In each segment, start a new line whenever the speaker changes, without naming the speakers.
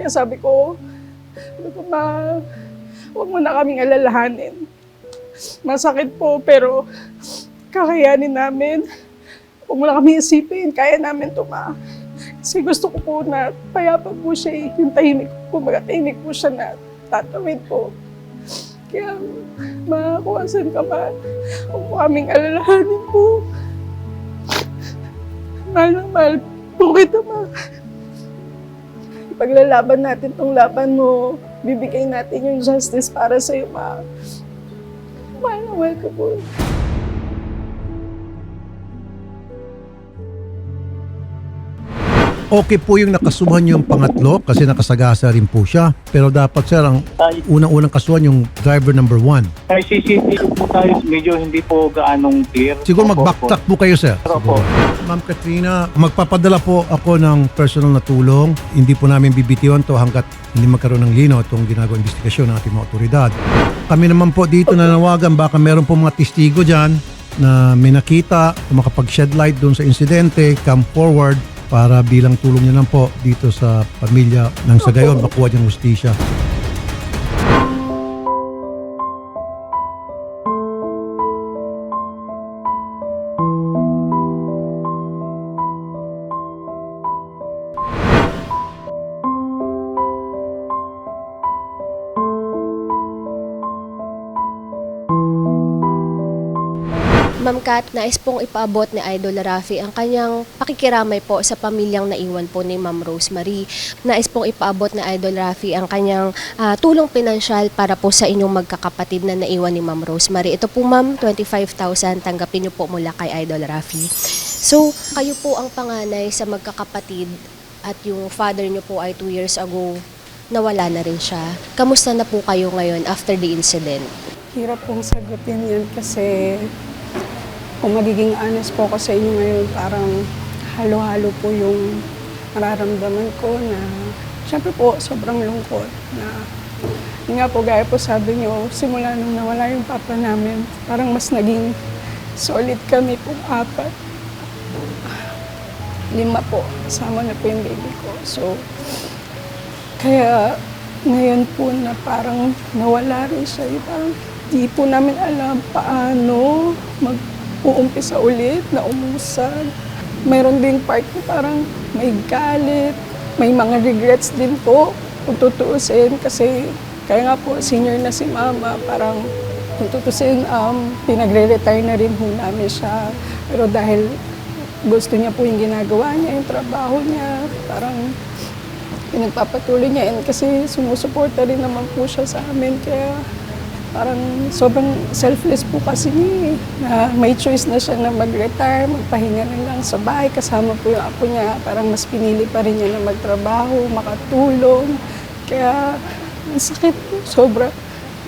Kaya sabi ko, sabi ko, ma, huwag mo na kaming alalahanin. Masakit po, pero kakayanin namin. Huwag mo na kami isipin, kaya namin ito, ma. Kasi gusto ko po na payapa po siya eh. Yung tahimik po, mga tahimik po siya na tatawid po. Kaya, ma, kung asan ka man, huwag mo kaming alalahanin po. Mahal na mahal po kita, ma. Paglalaban natin tong laban mo, bibigay natin yung justice para sa iyo, ma. Mahal na mahal ka po.
Okay po yung nakasuhan yung pangatlo kasi nakasagasa rin po siya. Pero dapat sir, ang unang-unang kasuhan yung driver number one.
tayo CCTV po tayo, medyo hindi po gaanong clear.
Siguro
Opo,
mag-backtrack po kayo sir.
Opo.
Siguro. Ma'am Katrina, magpapadala po ako ng personal na tulong. Hindi po namin bibitiwan to hanggat hindi magkaroon ng lino itong ginagawa investigasyon ng ating mga otoridad. Kami naman po dito nanawagan baka meron po mga testigo dyan na may nakita makapag-shed light doon sa insidente, come forward para bilang tulong niyo lang po dito sa pamilya ng sa gayon makuha niyang hustisya.
Ma'am Kat, nais pong ipaabot ni Idol Rafi ang kanyang pakikiramay po sa pamilyang naiwan po ni Ma'am Rosemary. Nais pong ipaabot ni Idol Rafi ang kanyang ah, tulong pinansyal para po sa inyong magkakapatid na naiwan ni Ma'am Rosemary. Ito po ma'am, 25,000. Tanggapin niyo po mula kay Idol Rafi. So, kayo po ang panganay sa magkakapatid at yung father niyo po ay 2 years ago nawala na rin siya. Kamusta na po kayo ngayon after the incident?
Hirap pong sagutin yan kasi kung magiging honest po ako sa inyo ngayon, parang halo-halo po yung nararamdaman ko na syempre po, sobrang lungkot na nga po, gaya po sabi niyo, simula nung nawala yung papa namin, parang mas naging solid kami po apat. Lima po, kasama na po yung baby ko. So, kaya ngayon po na parang nawala rin siya, yung parang di po namin alam paano mag-uumpisa ulit na umusad. Mayroon ding part na parang may galit, may mga regrets din po kung tutuusin kasi kaya nga po senior na si mama, parang kung tutuusin, um, pinagre-retire na rin po namin siya. Pero dahil gusto niya po yung ginagawa niya, yung trabaho niya, parang pinagpapatuloy niya and kasi sumusuporta rin naman po siya sa amin kaya parang sobrang selfless po kasi niya eh, na may choice na siya na mag-retire, magpahinga na lang sa bahay kasama po yung apo niya. Parang mas pinili pa rin niya na magtrabaho, makatulong. Kaya ang po, sobra.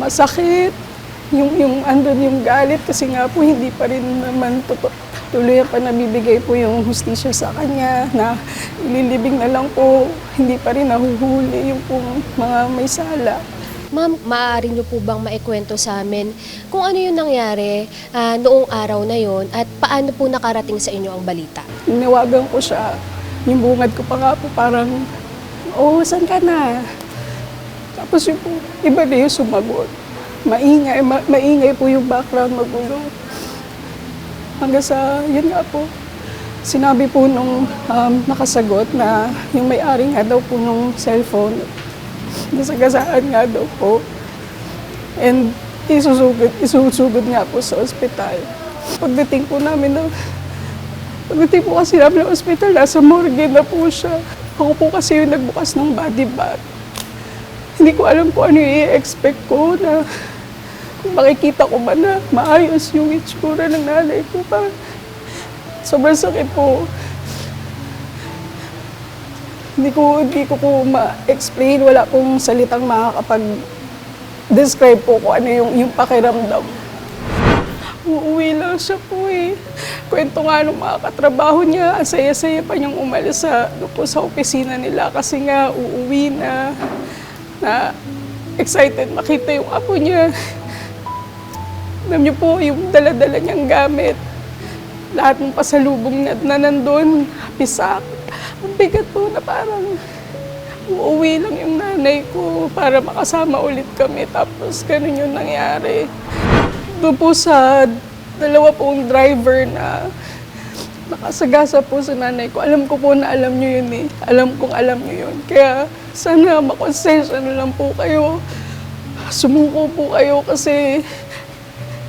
Masakit. Yung, yung andun yung galit kasi nga po hindi pa rin naman totoo tuloy pa nabibigay po yung hustisya sa kanya na ililibing na lang po, hindi pa rin nahuhuli yung mga may sala.
Ma'am, maaari niyo po bang maikwento sa amin kung ano yung nangyari ah, noong araw na yon at paano po nakarating sa inyo ang balita?
Tinawagan ko siya, yung bungad ko pa nga po parang, oh, saan ka na? Tapos yung po, iba na yung sumagot. Maingay, ma- maingay po yung background, magulo. Hanggang sa, yun nga po, sinabi po nung um, nakasagot na yung may-ari nga daw po nung cellphone, nasagasaan nga daw po. And isusugod, isusugod nga po sa ospital. Pagdating po namin na, pagdating po kasi namin ng ospital, nasa morgue na po siya. Ako po kasi yung nagbukas ng body bag. Hindi ko alam kung ano yung i-expect ko na kung makikita ko ba na maayos yung itsura ng nanay ko. Parang sobrang sakit po. Hindi ko, hindi ko po ma-explain. Wala pong salitang makakapag-describe po kung ano yung, yung pakiramdam. Uuwi lang siya po eh. Kwento nga nung mga katrabaho niya, ang saya-saya pa niyang umalis sa, po sa opisina nila kasi nga uuwi na, na excited makita yung apo niya. Alam niyo po, yung dala-dala niyang gamit. lahat ng pasalubong na, na nandun, pisak. Ang bigat po na parang uuwi lang yung nanay ko para makasama ulit kami. Tapos ganun yung nangyari. Doon po sa dalawa pong driver na nakasagasa po sa nanay ko. Alam ko po na alam nyo yun eh. Alam kong alam nyo yun. Kaya sana makonsensya na lang po kayo. Sumuko po kayo kasi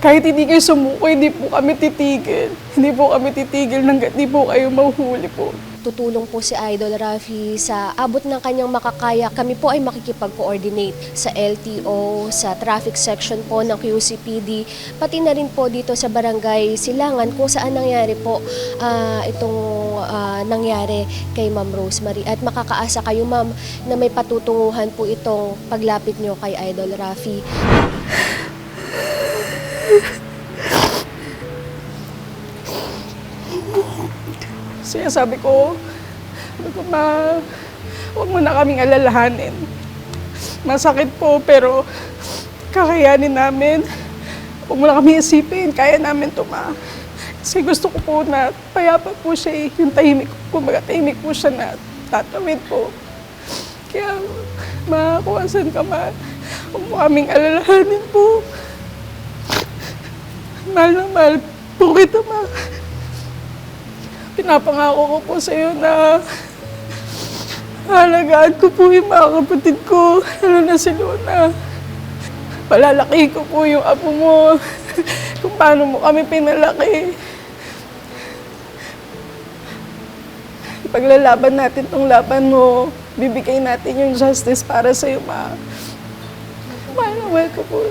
kahit hindi kayo sumuko, hindi po kami titigil. Hindi po kami titigil hanggat hindi po kayo mahuhuli po.
Tutulong po si Idol Rafi sa abot ng kanyang makakaya. Kami po ay makikipag-coordinate sa LTO, sa traffic section po ng QCPD, pati na rin po dito sa barangay Silangan kung saan nangyari po ah, itong ah, nangyari kay Ma'am Rosemary. At makakaasa kayo ma'am na may patutunguhan po itong paglapit nyo kay Idol Rafi.
Kaya sabi ko, sabi ko, ma, huwag mo na kaming alalahanin. Masakit po, pero kakayanin namin. Huwag mo na kami isipin, kaya namin to, ma. Kasi gusto ko po na payapa po siya eh. Yung tahimik, kumbaga tahimik po siya na tatawid po. Kaya, ma, kung asan ka, ma, huwag mo kaming alalahanin po. Mahal na mahal po kita, ma. Pinapangako ko po sa iyo na halagaan ko po yung mga kapatid ko, lalo na si Luna. Palalaki ko po yung apo mo, kung paano mo kami pinalaki. Ipaglalaban natin tong laban mo, bibigay natin yung justice para sa iyo, ma. Mahal na mahal ko po.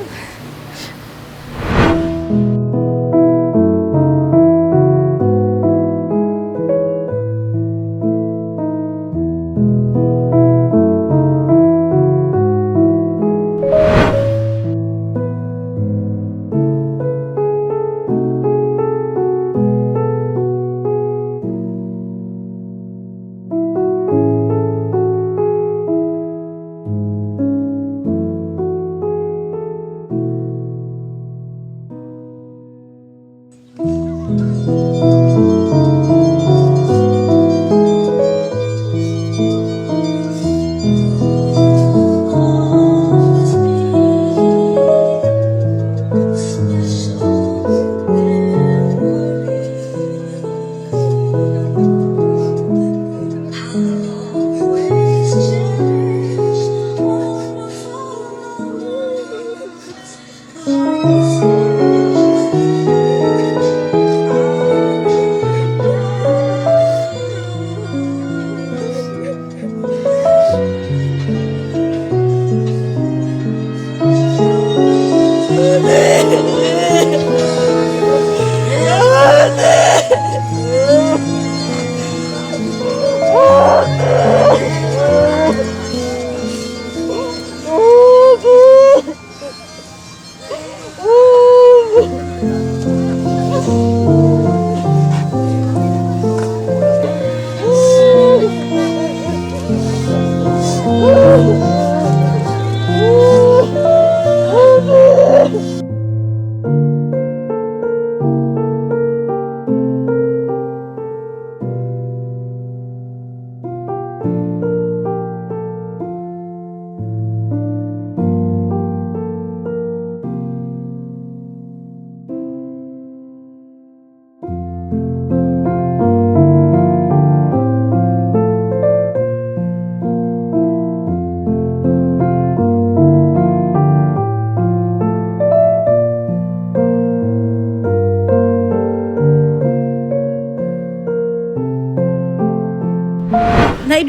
Oh!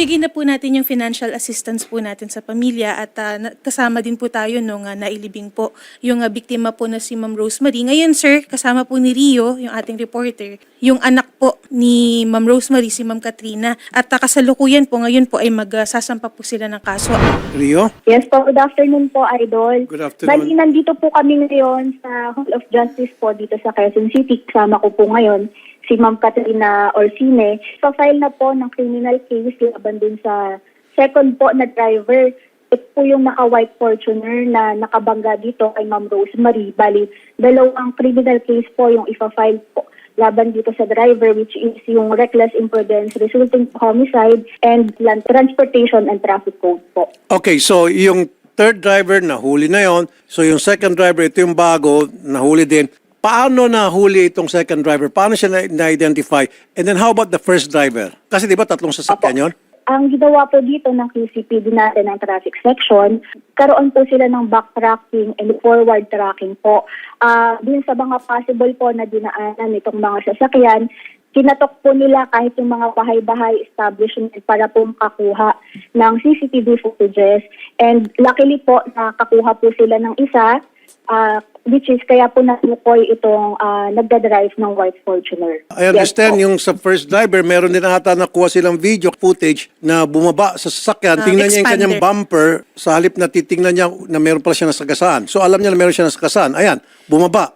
Naibigay na po natin yung financial assistance po natin sa pamilya at na- kasama din po tayo nung ah, nailibing po yung ah, biktima po na si Ma'am Rosemary. Ngayon sir, kasama po ni Rio, yung ating reporter, yung anak po ni Ma'am Rosemary, si Ma'am Katrina. At ah, kasalukuyan po ngayon po ay magsasampa po sila ng kaso.
Rio?
Yes po, good afternoon po, Idol.
Good afternoon.
Bali, nandito po kami ngayon sa Hall of Justice po dito sa Quezon City. Kasama ko po ngayon si Ma'am Katrina Orsine. Pa-file na po ng criminal case laban dun sa second po na driver. Ito po yung naka-white Fortuner na nakabangga dito kay Ma'am Rosemary. Bali, dalawang criminal case po yung ipa-file po laban dito sa driver which is yung reckless imprudence resulting homicide and land transportation and traffic code po.
Okay, so yung third driver, nahuli na yon. So yung second driver, ito yung bago, nahuli din. Paano nahuli itong second driver? Paano siya na- na-identify? And then how about the first driver? Kasi di ba tatlong sasakyan yon?
Ang ginawa po dito ng QCPD natin ng traffic section, karoon po sila ng backtracking and forward tracking po. Ah, din sa mga possible po na dinaanan itong mga sasakyan, kinatok po nila kahit yung mga bahay-bahay establishment para po makakuha ng CCTV footages. And luckily po, nakakuha po sila ng isa, ah, which is kaya po natukoy itong ah, nagdadrive ng white Fortuner.
I understand
Yes
yung sa first driver, meron din ata nakuha silang video footage na bumaba sa sasakyan.
Ah,
Tingnan niya yung kanyang bumper sa halip na titingnan niya na meron pala siya nasagasaan. So alam niya na meron siya nasagasaan. Ayan, bumaba.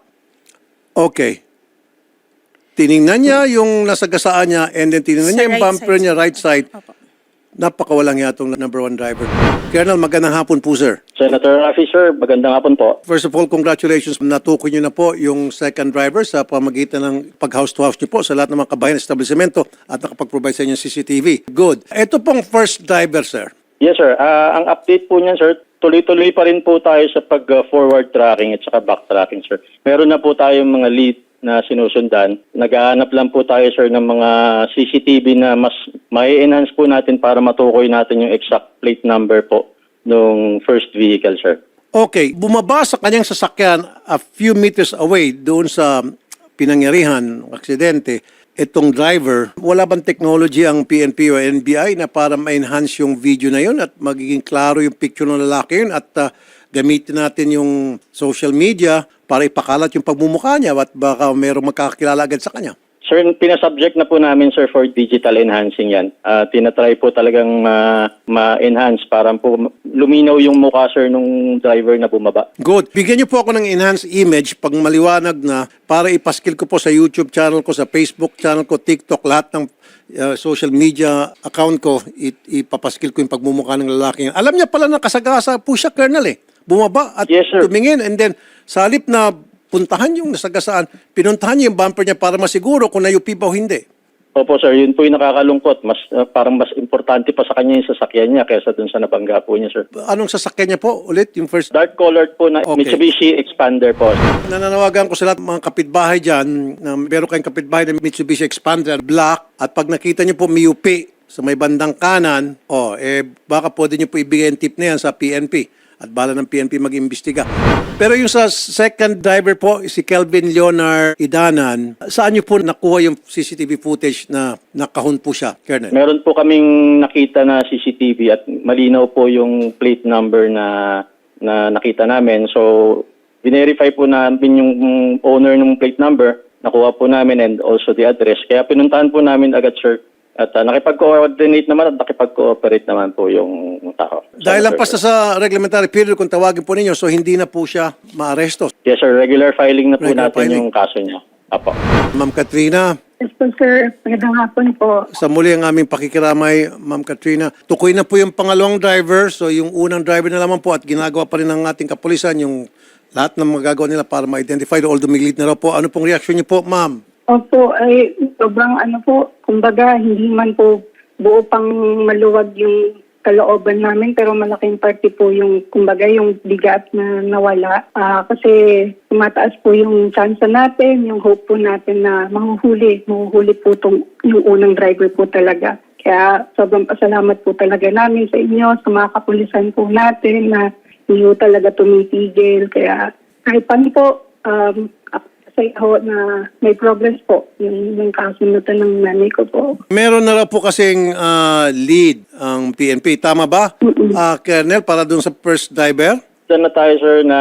Okay. Tiningnan niya yung nasagasaan niya and then tiningnan
Sa
niya yung
right
bumper
side,
niya right side.
Opo.
Napakawalang yatong number one driver. Colonel, magandang hapon po, sir.
Senator Rafi, sir, magandang hapon po.
First of all, congratulations. Natukoy niyo na po yung second driver sa pamagitan ng pag-house to house niyo po sa lahat ng mga kabayan establishmento at nakapag-provide sa inyo ng CCTV. Good. Ito pong first driver, sir.
Yes, sir. Ah, ang update po niyan, sir, tuloy-tuloy pa rin po tayo sa pag-forward tracking at saka back tracking, sir. Meron na po tayong mga lead na sinusundan. Naghahanap lang po tayo, sir, ng mga CCTV na mas may enhance po natin para matukoy natin yung exact plate number po nung first vehicle, sir.
Okay, bumaba sa kanyang sasakyan a few meters away doon sa pinangyarihan, aksidente, itong driver, wala bang technology ang PNP o NBI na para ma-enhance yung video na yun at magiging klaro yung picture ng lalaki yun at ah, gamitin natin yung social media para ipakalat yung pagmumukha niya at baka mayroong magkakakilala agad sa kanya.
Sir, pinasubject na po namin, sir, for digital enhancing yan. Ah, tinatry po talagang ma- ma-enhance para po luminaw yung mukha, sir, nung driver na bumaba.
Good. Bigyan niyo po ako ng enhanced image pag maliwanag na para ipaskil ko po sa YouTube channel ko, sa Facebook channel ko, TikTok, lahat ng uh, social media account ko, it, ipapaskil ko yung pagmumukha ng lalaki. Alam niya pala na kasagasa po siya, Colonel eh. Bumaba at
Yes, sir.
tumingin and then sa halip na puntahan yung nasagasaan, pinuntahan niya yung bumper niya para masiguro kung nayupi ba o hindi.
Opo, sir, yun po yung nakakalungkot. Mas, ah, parang mas importante pa sa kanya yung sasakyan niya kaysa dun sa nabangga po niya, sir.
Anong sasakyan niya po ulit? Yung first
Dark colored po na
Okay.
Mitsubishi Expander po.
Nananawagan ko sa lahat mga kapitbahay dyan na meron kayong kapitbahay na Mitsubishi Expander black at pag nakita niyo po miyupi sa may bandang kanan, oh, eh baka pwede niyo po ibigay ang tip na yan sa PNP at bala ng PNP mag-imbestiga. Pero yung sa second driver po, si Kelvin Leonar Idanan, saan niyo po nakuha yung CCTV footage na nakahon po siya, Colonel?
Meron po kaming nakita na CCTV at malinaw po yung plate number na na nakita namin. So, verify po namin yung owner ng plate number, nakuha po namin and also the address. Kaya pinuntahan po namin agad, sir. At uh, nakipag-coordinate naman at nakipag-cooperate naman po yung tao.
Dahil lang pasta sa reglementary period kung tawagin po ninyo, so hindi na po siya maaresto.
Yes, sir. Regular filing na po
Regular
natin
filing.
yung kaso niya. Apo.
Ma'am Katrina,
Yes po, sir. Magandang hapon po.
Sa muli ang aming pakikiramay, Ma'am Katrina. Tukoy na po yung pangalawang driver. So yung unang driver na lamang po at ginagawa pa rin ng ating kapulisan yung lahat ng magagawa nila para ma-identify. Although may lead na raw po. Ano pong reaction niyo po, Ma'am?
Opo, ay sobrang ano po, kumbaga hindi man po buo pang maluwag yung kalooban namin pero malaking parte po yung kumbaga yung bigat na nawala Ah, kasi tumataas po yung chance natin, yung hope po natin na mahuhuli, mahuhuli po tong, yung unang driver po talaga. Kaya sobrang pasalamat po talaga namin sa inyo, sa mga kapulisan po natin na hindi talaga tumitigil. Kaya kahit paano po, um, kasi ho na may progress po yung, yung kaso na to ng nanay ko po.
Meron na raw po kasing ah, lead ang PNP. Tama ba, Ah, Colonel, para dun sa first driver?
Doon na tayo, sir, na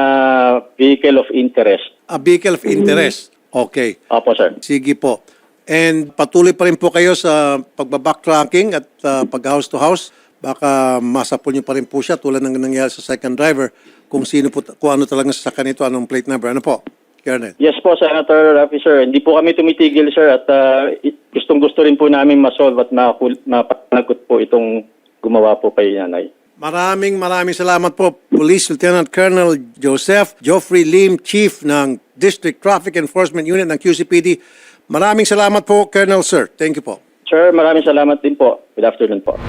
vehicle of interest.
A vehicle of interest. Okay.
Opo, sir.
Sige po. And patuloy pa rin po kayo sa pagbabacktracking at uh, pag-house to house. Baka masapol niyo pa rin po siya tulad ng nangyari sa second driver kung sino po, kung ano talaga sa nito, anong plate number. Ano po, Colonel?
Yes po, Senator Rafi, sir. Hindi po kami tumitigil, sir, at uh, gustong gusto rin po namin masolve at mapanagot po itong gumawa po kay nanay.
Maraming maraming salamat po, Police Lieutenant Colonel Joseph Geoffrey Lim, Chief ng District Traffic Enforcement Unit ng QCPD. Maraming salamat po, Colonel Sir. Thank you po.
Sir, maraming salamat din po. Good afternoon po.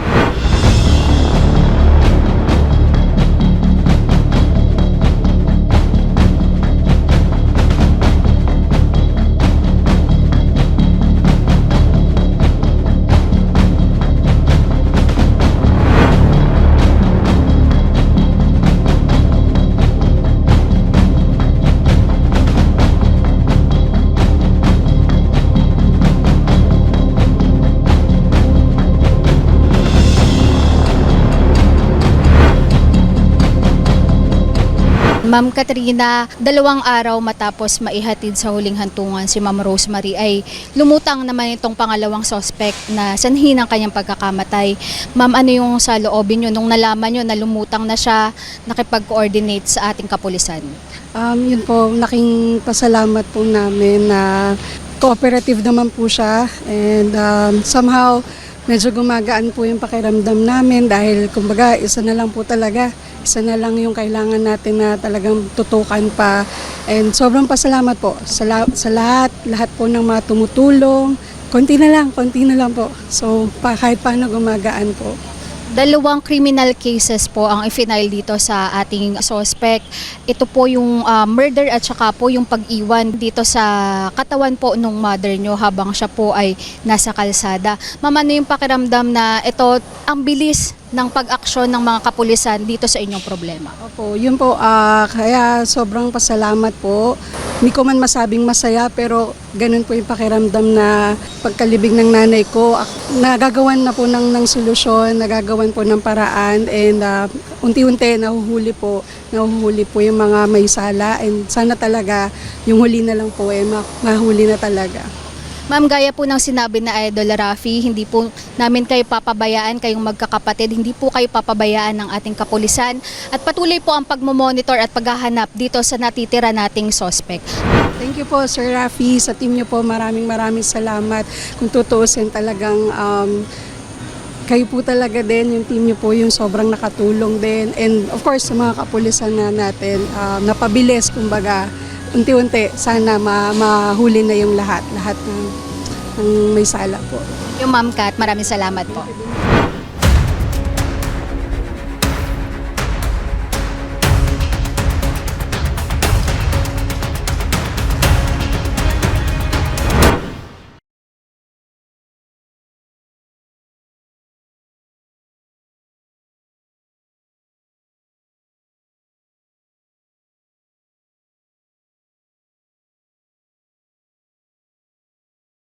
Ma'am Katrina, dalawang araw matapos maihatid sa huling hantungan si Ma'am Rosemary ay lumutang naman itong pangalawang suspect na sanhi ng kanyang pagkakamatay. Ma'am, ano yung sa loobin nyo nung nalaman nyo na lumutang na siya nakipag-coordinate sa ating kapulisan?
Um, yun po, laking pasalamat po namin na cooperative naman po siya and um, somehow medyo gumagaan po yung pakiramdam namin dahil kumbaga isa na lang po talaga. Isa na lang yung kailangan natin na talagang tutukan pa. And sobrang pasalamat po sa, la- sa lahat lahat po ng mga tumutulong. Konti na lang, konti na lang po. So pa, kahit paano gumagaan po
Dalawang criminal cases po ang i-file dito sa ating suspect. Ito po yung ah, murder at saka po yung pag-iwan dito sa katawan po nung mother nyo habang siya po ay nasa kalsada. Ma'am, ano yung pakiramdam na ito ang bilis ng pag-aksyon ng mga kapulisan dito sa inyong problema?
Opo, yun po. ah, kaya sobrang pasalamat po. Hindi ko man masabing masaya pero ganun po yung pakiramdam na pagkalibig ng nanay ko, nagagawan na po ng, ng solusyon, nagagawan po ng paraan and ah, unti-unti nahuhuli po, nahuhuli po yung mga may sala and sana talaga yung huli na lang po eh, ma- mahuli na talaga.
Ma'am, gaya po ng sinabi na Idol Rafi, hindi po namin kayo papabayaan, kayong magkakapatid, hindi po kayo papabayaan ng ating kapulisan at patuloy po ang pagmomonitor at paghahanap dito sa natitira nating suspect.
Thank you po Sir Rafi, sa team niyo po maraming maraming salamat. Kung tutuusin talagang um, kayo po talaga din, yung team niyo po yung sobrang nakatulong din. And of course, sa mga kapulisan na natin, um, napabilis, kumbaga, unti-unti, sana ma- mahuli na yung lahat, lahat ng, ng may sala po.
Yung Ma'am Kat, maraming salamat po.